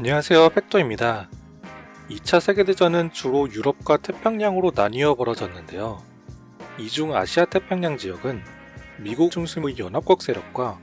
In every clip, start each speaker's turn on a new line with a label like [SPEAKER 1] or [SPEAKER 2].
[SPEAKER 1] 안녕하세요. 팩토입니다. 2차 세계대전은 주로 유럽과 태평양으로 나뉘어 벌어졌는데요. 이중 아시아 태평양 지역은 미국 중심의 연합국 세력과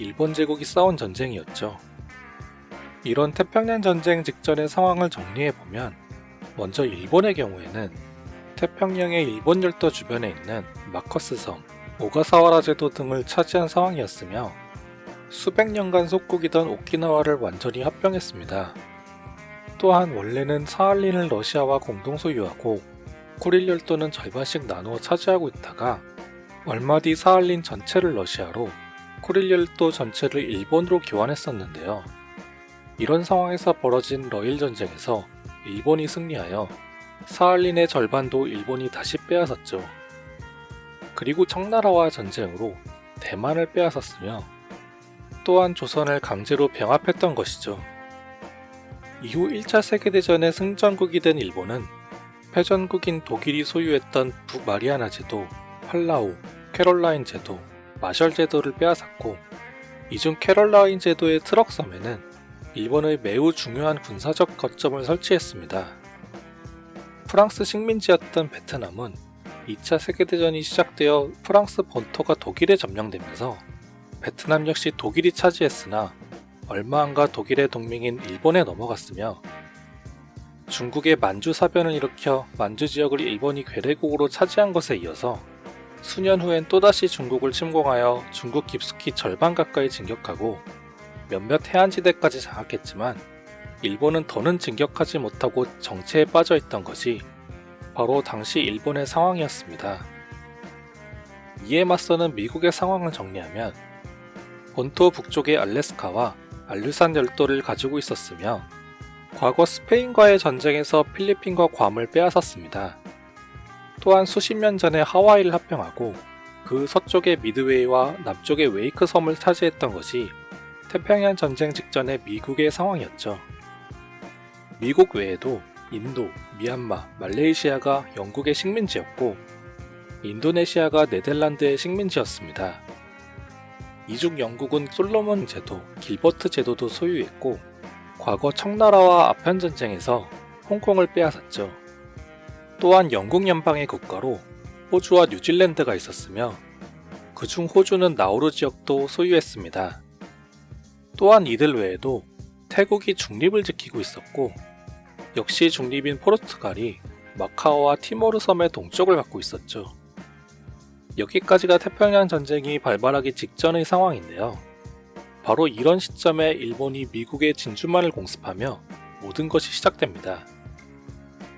[SPEAKER 1] 일본 제국이 싸운 전쟁이었죠. 이런 태평양 전쟁 직전의 상황을 정리해보면 먼저 일본의 경우에는 태평양의 일본 열도 주변에 있는 마커스 섬, 오가사와라 제도 등을 차지한 상황이었으며 수백 년간 속국이던 오키나와를 완전히 합병했습니다. 또한 원래는 사할린을 러시아와 공동 소유하고 쿠릴 열도는 절반씩 나누어 차지하고 있다가 얼마 뒤 사할린 전체를 러시아로 쿠릴 열도 전체를 일본으로 교환했었는데요. 이런 상황에서 벌어진 러일 전쟁에서 일본이 승리하여 사할린의 절반도 일본이 다시 빼앗았죠. 그리고 청나라와 전쟁으로 대만을 빼앗았으며 또한 조선을 강제로 병합했던 것이죠. 이후 1차 세계대전의 승전국이 된 일본은 패전국인 독일이 소유했던 북마리아나 제도, 팔라우, 캐롤라인 제도, 마셜 제도를 빼앗았고 이중 캐롤라인 제도의 트럭 섬에는 일본의 매우 중요한 군사적 거점을 설치했습니다. 프랑스 식민지였던 베트남은 2차 세계대전이 시작되어 프랑스 본토가 독일에 점령되면서 베트남 역시 독일이 차지했으나 얼마 안가 독일의 동맹인 일본에 넘어갔으며 중국의 만주 사변을 일으켜 만주 지역을 일본이 괴뢰국으로 차지한 것에 이어서 수년 후엔 또다시 중국을 침공하여 중국 깊숙이 절반 가까이 진격하고 몇몇 해안지대까지 장악했지만 일본은 더는 진격하지 못하고 정체에 빠져 있던 것이 바로 당시 일본의 상황이었습니다. 이에 맞서는 미국의 상황을 정리하면 본토 북쪽의 알래스카와 알류산 열도를 가지고 있었으며 과거 스페인과의 전쟁에서 필리핀과 괌을 빼앗았습니다. 또한 수십 년 전에 하와이를 합병하고 그 서쪽의 미드웨이와 남쪽의 웨이크 섬을 차지했던 것이 태평양 전쟁 직전의 미국의 상황이었죠. 미국 외에도 인도, 미얀마, 말레이시아가 영국의 식민지였고 인도네시아가 네덜란드의 식민지였습니다. 이중 영국은 솔로몬 제도, 길버트 제도도 소유했고 과거 청나라와 아편 전쟁에서 홍콩을 빼앗았죠. 또한 영국 연방의 국가로 호주와 뉴질랜드가 있었으며 그중 호주는 나우루 지역도 소유했습니다. 또한 이들 외에도 태국이 중립을 지키고 있었고 역시 중립인 포르투갈이 마카오와 티모르 섬의 동쪽을 갖고 있었죠. 여기까지가 태평양 전쟁이 발발하기 직전의 상황인데요. 바로 이런 시점에 일본이 미국의 진주만을 공습하며 모든 것이 시작됩니다.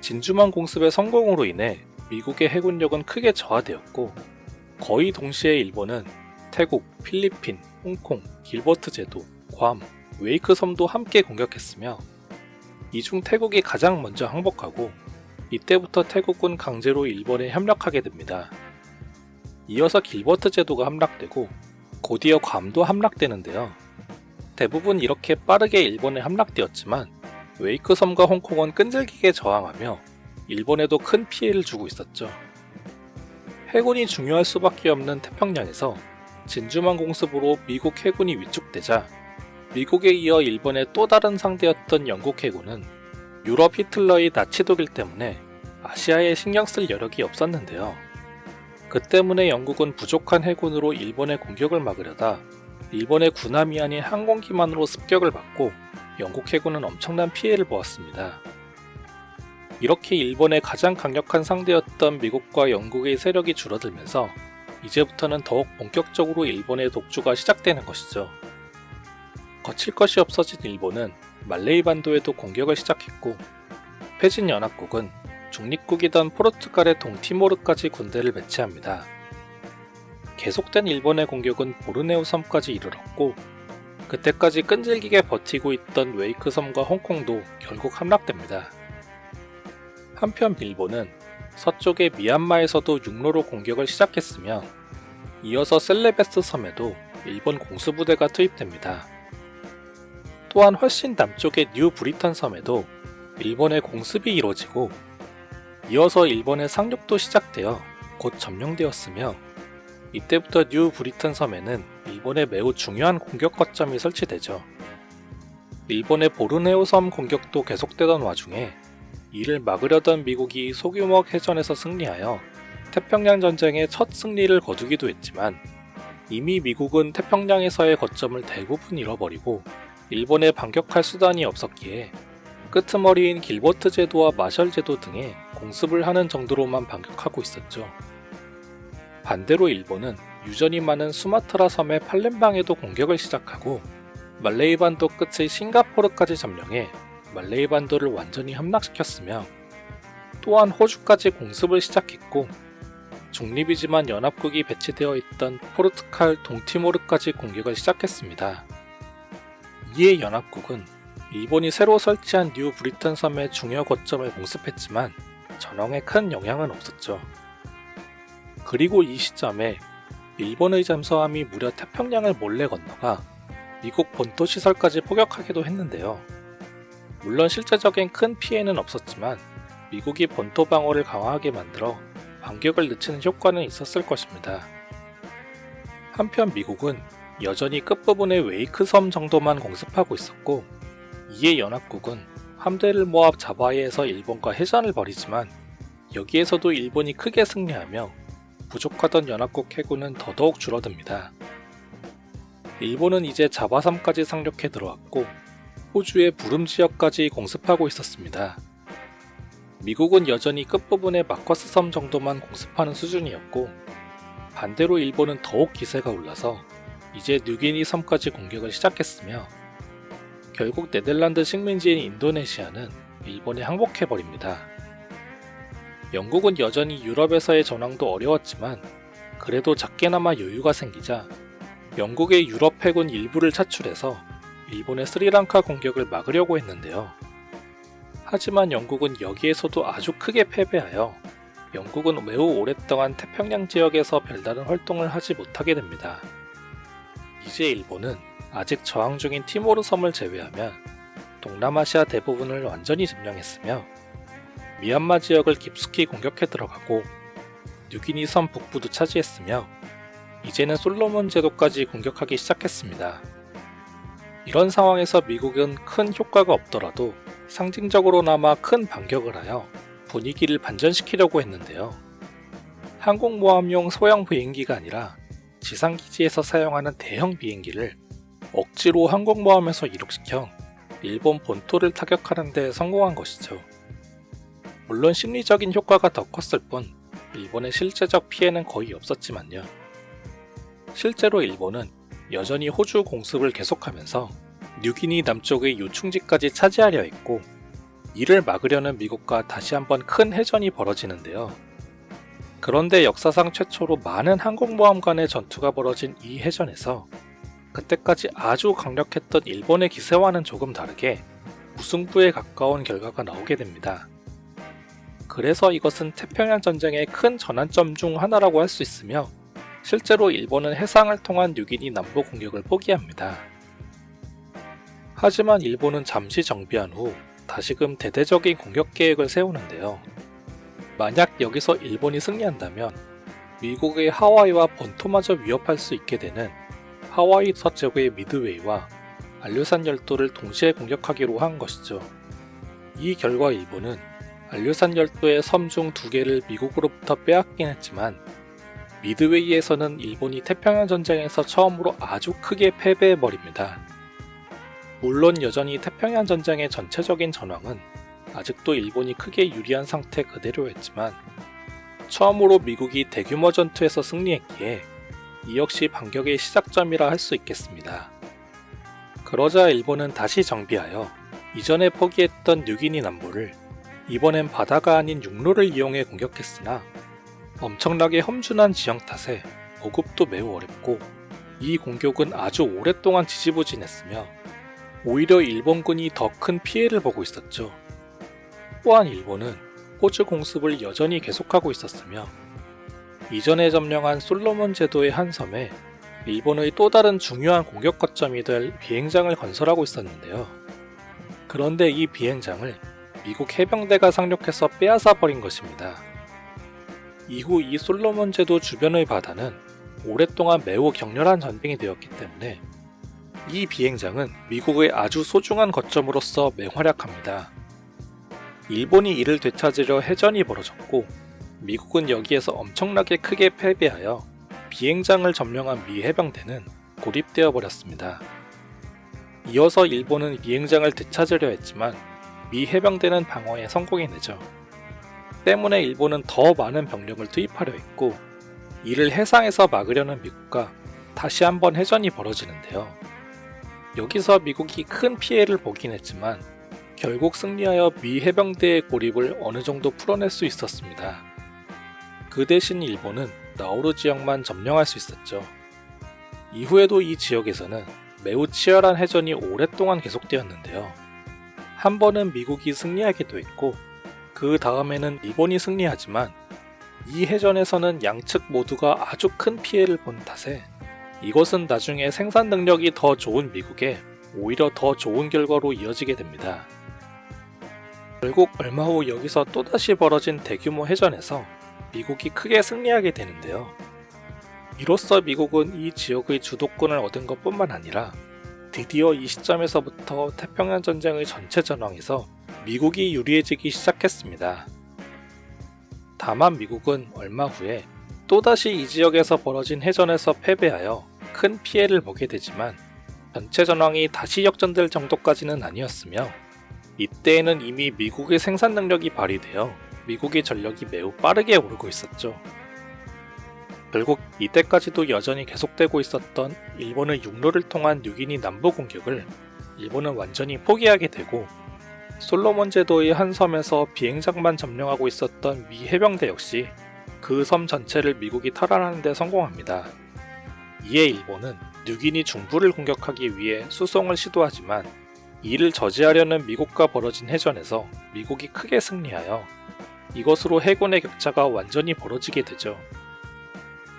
[SPEAKER 1] 진주만 공습의 성공으로 인해 미국의 해군력은 크게 저하되었고 거의 동시에 일본은 태국, 필리핀, 홍콩, 길버트 제도, 괌, 웨이크 섬도 함께 공격했으며 이중 태국이 가장 먼저 항복하고 이때부터 태국은 강제로 일본에 협력하게 됩니다. 이어서 길버트 제도가 함락되고 곧이어 괌도 함락되는데요. 대부분 이렇게 빠르게 일본에 함락되었지만 웨이크 섬과 홍콩은 끈질기게 저항하며 일본에도 큰 피해를 주고 있었죠. 해군이 중요할 수밖에 없는 태평양에서 진주만 공습으로 미국 해군이 위축되자 미국에 이어 일본의 또 다른 상대였던 영국 해군은 유럽 히틀러의 나치 독일 때문에 아시아에 신경 쓸 여력이 없었는데요. 그 때문에 영국은 부족한 해군으로 일본의 공격을 막으려다 일본의 군함이 아닌 항공기만으로 습격을 받고 영국 해군은 엄청난 피해를 보았습니다. 이렇게 일본의 가장 강력한 상대였던 미국과 영국의 세력이 줄어들면서 이제부터는 더욱 본격적으로 일본의 독주가 시작되는 것이죠. 거칠 것이 없어진 일본은 말레이 반도에도 공격을 시작했고 패진 연합국은 중립국이던 포르투갈의 동티모르까지 군대를 배치합니다. 계속된 일본의 공격은 보르네오 섬까지 이르렀고 그때까지 끈질기게 버티고 있던 웨이크 섬과 홍콩도 결국 함락됩니다. 한편 일본은 서쪽의 미얀마에서도 육로로 공격을 시작했으며 이어서 셀레베스 섬에도 일본 공수부대가 투입됩니다. 또한 훨씬 남쪽의 뉴 브리턴 섬에도 일본의 공습이 이루어지고 이어서 일본의 상륙도 시작되어 곧 점령되었으며 이때부터 뉴 브리튼 섬에는 일본의 매우 중요한 공격 거점이 설치되죠. 일본의 보르네오 섬 공격도 계속되던 와중에 이를 막으려던 미국이 소규모 해전에서 승리하여 태평양 전쟁의 첫 승리를 거두기도 했지만 이미 미국은 태평양에서의 거점을 대부분 잃어버리고 일본에 반격할 수단이 없었기에 끄트머리인 길버트 제도와 마셜 제도 등의 공습을 하는 정도로만 반격하고 있었죠. 반대로 일본은 유전이 많은 수마트라 섬의 팔렘방에도 공격을 시작하고 말레이 반도 끝의 싱가포르까지 점령해 말레이 반도를 완전히 함락시켰으며 또한 호주까지 공습을 시작했고 중립이지만 연합국이 배치되어 있던 포르투갈 동티모르까지 공격을 시작했습니다. 이에 연합국은 일본이 새로 설치한 뉴 브리튼 섬의 중요 거점을 공습했지만 전황에 큰 영향은 없었죠. 그리고 이 시점에 일본의 잠수함이 무려 태평양을 몰래 건너가 미국 본토 시설까지 포격하기도 했는데요. 물론 실제적인 큰 피해는 없었지만 미국이 본토 방어를 강화하게 만들어 반격을 늦추는 효과는 있었을 것입니다. 한편 미국은 여전히 끝부분의 웨이크 섬 정도만 공습하고 있었고 이에 연합국은 함대를 모아 자바이에서 일본과 해전을 벌이지만 여기에서도 일본이 크게 승리하며 부족하던 연합국 해군은 더더욱 줄어듭니다. 일본은 이제 자바섬까지 상륙해 들어왔고 호주의 부름 지역까지 공습하고 있었습니다. 미국은 여전히 끝부분의 마커스 섬 정도만 공습하는 수준이었고 반대로 일본은 더욱 기세가 올라서 이제 뉴기니 섬까지 공격을 시작했으며 결국 네덜란드 식민지인 인도네시아는 일본에 항복해버립니다. 영국은 여전히 유럽에서의 전황도 어려웠지만 그래도 작게나마 여유가 생기자 영국의 유럽 해군 일부를 차출해서 일본의 스리랑카 공격을 막으려고 했는데요. 하지만 영국은 여기에서도 아주 크게 패배하여 영국은 매우 오랫동안 태평양 지역에서 별다른 활동을 하지 못하게 됩니다. 이제 일본은 아직 저항 중인 티모르 섬을 제외하면 동남아시아 대부분을 완전히 점령했으며 미얀마 지역을 깊숙이 공격해 들어가고 뉴기니 섬 북부도 차지했으며 이제는 솔로몬 제도까지 공격하기 시작했습니다. 이런 상황에서 미국은 큰 효과가 없더라도 상징적으로나마 큰 반격을 하여 분위기를 반전시키려고 했는데요. 항공모함용 소형 비행기가 아니라 지상기지에서 사용하는 대형 비행기를 억지로 항공모함에서 이륙시켜 일본 본토를 타격하는 데 성공한 것이죠. 물론 심리적인 효과가 더 컸을 뿐 일본의 실제적 피해는 거의 없었지만요. 실제로 일본은 여전히 호주 공습을 계속하면서 뉴기니 남쪽의 요충지까지 차지하려 했고 이를 막으려는 미국과 다시 한번 큰 해전이 벌어지는데요. 그런데 역사상 최초로 많은 항공모함 간의 전투가 벌어진 이 해전에서 그때까지 아주 강력했던 일본의 기세와는 조금 다르게 무승부에 가까운 결과가 나오게 됩니다. 그래서 이것은 태평양 전쟁의 큰 전환점 중 하나라고 할 수 있으며 실제로 일본은 해상을 통한 뉴기니 남부 공격을 포기합니다. 하지만 일본은 잠시 정비한 후 다시금 대대적인 공격 계획을 세우는데요. 만약 여기서 일본이 승리한다면 미국의 하와이와 본토마저 위협할 수 있게 되는 하와이 서쪽의 미드웨이와 알류산 열도를 동시에 공격하기로 한 것이죠. 이 결과 일본은 알류산 열도의 섬 중 두 개를 미국으로부터 빼앗긴 했지만 미드웨이에서는 일본이 태평양 전쟁에서 처음으로 아주 크게 패배해버립니다. 물론 여전히 태평양 전쟁의 전체적인 전황은 아직도 일본이 크게 유리한 상태 그대로였지만 처음으로 미국이 대규모 전투에서 승리했기에 이 역시 반격의 시작점이라 할 수 있겠습니다. 그러자 일본은 다시 정비하여 이전에 포기했던 뉴기니 남부를 이번엔 바다가 아닌 육로를 이용해 공격했으나 엄청나게 험준한 지형 탓에 보급도 매우 어렵고 이 공격은 아주 오랫동안 지지부진했으며 오히려 일본군이 더 큰 피해를 보고 있었죠. 또한 일본은 호주 공습을 여전히 계속하고 있었으며 이전에 점령한 솔로몬 제도의 한 섬에 일본의 또 다른 중요한 공격 거점이 될 비행장을 건설하고 있었는데요. 그런데 이 비행장을 미국 해병대가 상륙해서 빼앗아 버린 것입니다. 이후 이 솔로몬 제도 주변의 바다는 오랫동안 매우 격렬한 전쟁이 되었기 때문에 이 비행장은 미국의 아주 소중한 거점으로서 맹활약합니다. 일본이 이를 되찾으려 해전이 벌어졌고 미국은 여기에서 엄청나게 크게 패배하여 비행장을 점령한 미 해병대는 고립되어 버렸습니다. 이어서 일본은 비행장을 되찾으려 했지만 미 해병대는 방어에 성공해내죠. 때문에 일본은 더 많은 병력을 투입하려 했고 이를 해상에서 막으려는 미국과 다시 한번 해전이 벌어지는데요. 여기서 미국이 큰 피해를 보긴 했지만 결국 승리하여 미 해병대의 고립을 어느 정도 풀어낼 수 있었습니다. 그 대신 일본은 나우루 지역만 점령할 수 있었죠. 이후에도 이 지역에서는 매우 치열한 해전이 오랫동안 계속되었는데요. 한 번은 미국이 승리하기도 했고, 그 다음에는 일본이 승리하지만, 이 해전에서는 양측 모두가 아주 큰 피해를 본 탓에 이것은 나중에 생산 능력이 더 좋은 미국에 오히려 더 좋은 결과로 이어지게 됩니다. 결국 얼마 후 여기서 또다시 벌어진 대규모 해전에서 미국이 크게 승리하게 되는데요. 이로써 미국은 이 지역의 주도권을 얻은 것 뿐만 아니라 드디어 이 시점에서부터 태평양 전쟁의 전체 전황에서 미국이 유리해지기 시작했습니다. 다만 미국은 얼마 후에 또다시 이 지역에서 벌어진 해전에서 패배하여 큰 피해를 보게 되지만 전체 전황이 다시 역전될 정도까지는 아니었으며 이때에는 이미 미국의 생산 능력이 발휘되어 미국의 전력이 매우 빠르게 오르고 있었죠. 결국 이때까지도 여전히 계속되고 있었던 일본의 육로를 통한 뉴기니 남부 공격을 일본은 완전히 포기하게 되고 솔로몬 제도의 한 섬에서 비행장만 점령하고 있었던 미 해병대 역시 그 섬 전체를 미국이 탈환하는 데 성공합니다. 이에 일본은 뉴기니 중부를 공격하기 위해 수송을 시도하지만 이를 저지하려는 미국과 벌어진 해전에서 미국이 크게 승리하여 이것으로 해군의 격차가 완전히 벌어지게 되죠.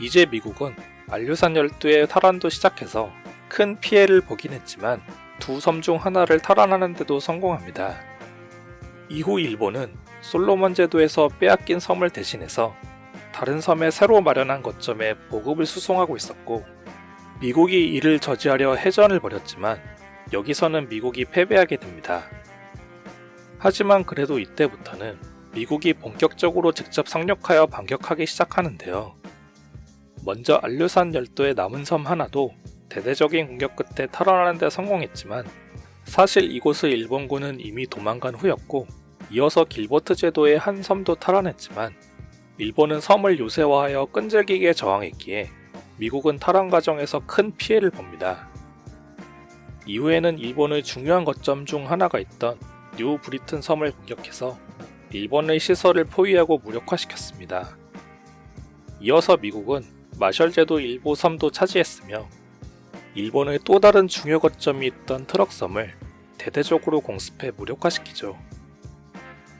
[SPEAKER 1] 이제 미국은 안류산 열도의 탈환도 시작해서 큰 피해를 보긴 했지만 두 섬 중 하나를 탈환하는 데도 성공합니다. 이후 일본은 솔로몬 제도에서 빼앗긴 섬을 대신해서 다른 섬에 새로 마련한 거점에 보급을 수송하고 있었고 미국이 이를 저지하려 해전을 벌였지만 여기서는 미국이 패배하게 됩니다. 하지만 그래도 이때부터는 미국이 본격적으로 직접 상륙하여 반격하기 시작하는데요. 먼저 안류산 열도의 남은 섬 하나도 대대적인 공격 끝에 탈환하는 데 성공했지만 사실 이곳의 일본군은 이미 도망간 후였고 이어서 길버트 제도의 한 섬도 탈환했지만 일본은 섬을 요새화하여 끈질기게 저항했기에 미국은 탈환 과정에서 큰 피해를 봅니다. 이후에는 일본의 중요한 거점 중 하나가 있던 뉴 브리튼 섬을 공격해서 일본의 시설을 포위하고 무력화시켰습니다. 이어서 미국은 마셜 제도 일부 섬도 차지했으며 일본의 또 다른 중요 거점이 있던 트럭섬을 대대적으로 공습해 무력화시키죠.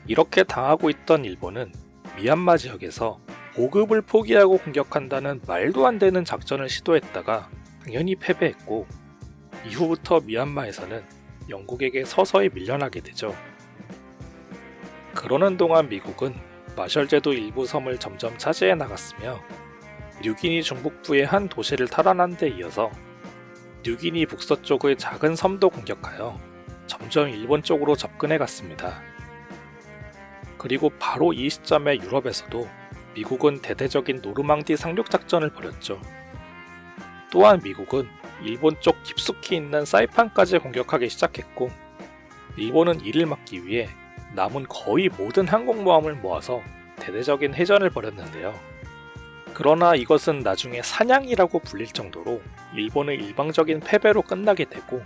[SPEAKER 1] 이렇게 당하고 있던 일본은 미얀마 지역에서 보급을 포기하고 공격한다는 말도 안 되는 작전을 시도했다가 당연히 패배했고 이후부터 미얀마에서는 영국에게 서서히 밀려나게 되죠. 그러는 동안 미국은 마셜제도 일부 섬을 점점 차지해 나갔으며 뉴기니 중북부의 한 도시를 탈환한 데 이어서 뉴기니 북서쪽의 작은 섬도 공격하여 점점 일본 쪽으로 접근해 갔습니다. 그리고 바로 이 시점에 유럽에서도 미국은 대대적인 노르망디 상륙 작전을 벌였죠. 또한 미국은 일본 쪽 깊숙이 있는 사이판까지 공격하기 시작했고, 일본은 이를 막기 위해 남은 거의 모든 항공모함을 모아서 대대적인 해전을 벌였는데요. 그러나 이것은 나중에 사냥이라고 불릴 정도로 일본의 일방적인 패배로 끝나게 되고,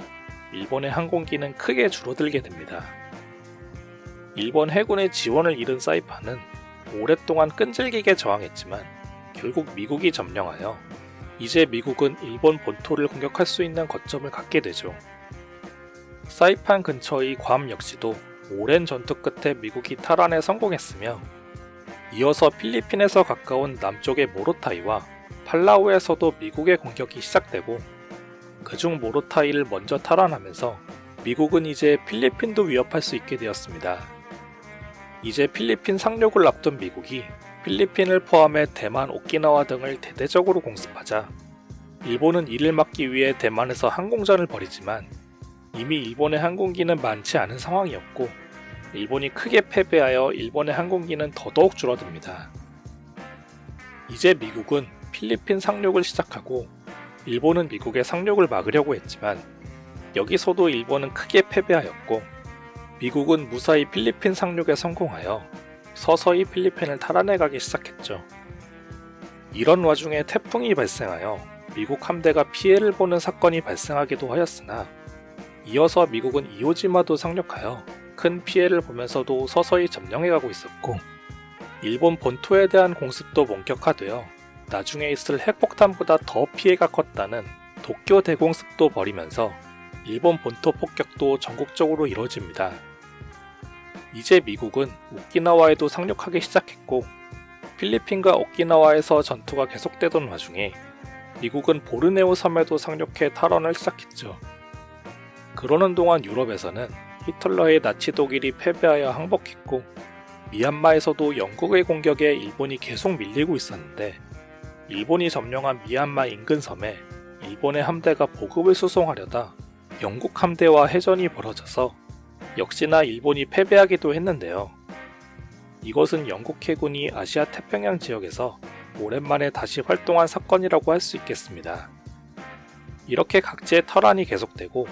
[SPEAKER 1] 일본의 항공기는 크게 줄어들게 됩니다. 일본 해군의 지원을 잃은 사이판은 오랫동안 끈질기게 저항했지만 결국 미국이 점령하여 이제 미국은 일본 본토를 공격할 수 있는 거점을 갖게 되죠. 사이판 근처의 괌 역시도 오랜 전투 끝에 미국이 탈환에 성공했으며 이어서 필리핀에서 가까운 남쪽의 모로타이와 팔라우에서도 미국의 공격이 시작되고 그중 모로타이를 먼저 탈환하면서 미국은 이제 필리핀도 위협할 수 있게 되었습니다. 이제 필리핀 상륙을 앞둔 미국이 필리핀을 포함해 대만, 오키나와 등을 대대적으로 공습하자 일본은 이를 막기 위해 대만에서 항공전을 벌이지만 이미 일본의 항공기는 많지 않은 상황이었고 일본이 크게 패배하여 일본의 항공기는 더더욱 줄어듭니다. 이제 미국은 필리핀 상륙을 시작하고 일본은 미국의 상륙을 막으려고 했지만 여기서도 일본은 크게 패배하였고 미국은 무사히 필리핀 상륙에 성공하여 서서히 필리핀을 탈환해가기 시작했죠. 이런 와중에 태풍이 발생하여 미국 함대가 피해를 보는 사건이 발생하기도 하였으나 이어서 미국은 이오지마도 상륙하여 큰 피해를 보면서도 서서히 점령해가고 있었고 일본 본토에 대한 공습도 본격화되어 나중에 있을 핵폭탄보다 더 피해가 컸다는 도쿄 대공습도 벌이면서 일본 본토 폭격도 전국적으로 이뤄집니다. 이제 미국은 오키나와에도 상륙하기 시작했고 필리핀과 오키나와에서 전투가 계속되던 와중에 미국은 보르네오 섬에도 상륙해 탈원을 시작했죠. 그러는 동안 유럽에서는 히틀러의 나치 독일이 패배하여 항복했고 미얀마에서도 영국의 공격에 일본이 계속 밀리고 있었는데 일본이 점령한 미얀마 인근 섬에 일본의 함대가 보급을 수송하려다 영국 함대와 해전이 벌어져서 역시나 일본이 패배하기도 했는데요. 이것은 영국 해군이 아시아 태평양 지역에서 오랜만에 다시 활동한 사건이라고 할 수 있겠습니다. 이렇게 각지의 탈환이 계속되고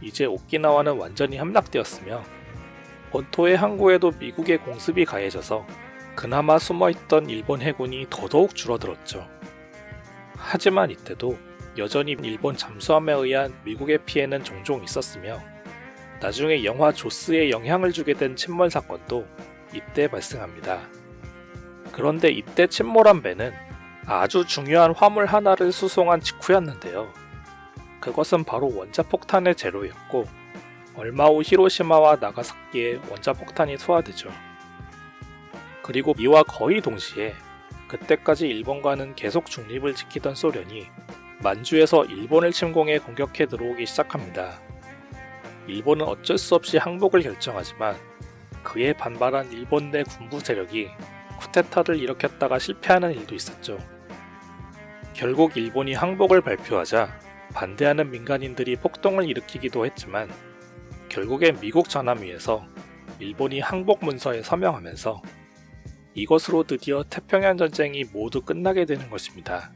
[SPEAKER 1] 이제 오키나와는 완전히 함락되었으며 본토의 항구에도 미국의 공습이 가해져서 그나마 숨어있던 일본 해군이 더더욱 줄어들었죠. 하지만 이때도 여전히 일본 잠수함에 의한 미국의 피해는 종종 있었으며 나중에 영화 조스에 영향을 주게 된 침몰 사건도 이때 발생합니다. 그런데 이때 침몰한 배는 아주 중요한 화물 하나를 수송한 직후였는데요. 그것은 바로 원자폭탄의 재료였고 얼마 후 히로시마와 나가사키에 원자폭탄이 투하되죠. 그리고 이와 거의 동시에 그때까지 일본과는 계속 중립을 지키던 소련이 만주에서 일본을 침공해 공격해 들어오기 시작합니다. 일본은 어쩔 수 없이 항복을 결정하지만 그에 반발한 일본 내 군부 세력이 쿠데타를 일으켰다가 실패하는 일도 있었죠. 결국 일본이 항복을 발표하자 반대하는 민간인들이 폭동을 일으키기도 했지만 결국엔 미국 전함위에서 일본이 항복 문서에 서명하면서 이것으로 드디어 태평양 전쟁이 모두 끝나게 되는 것입니다.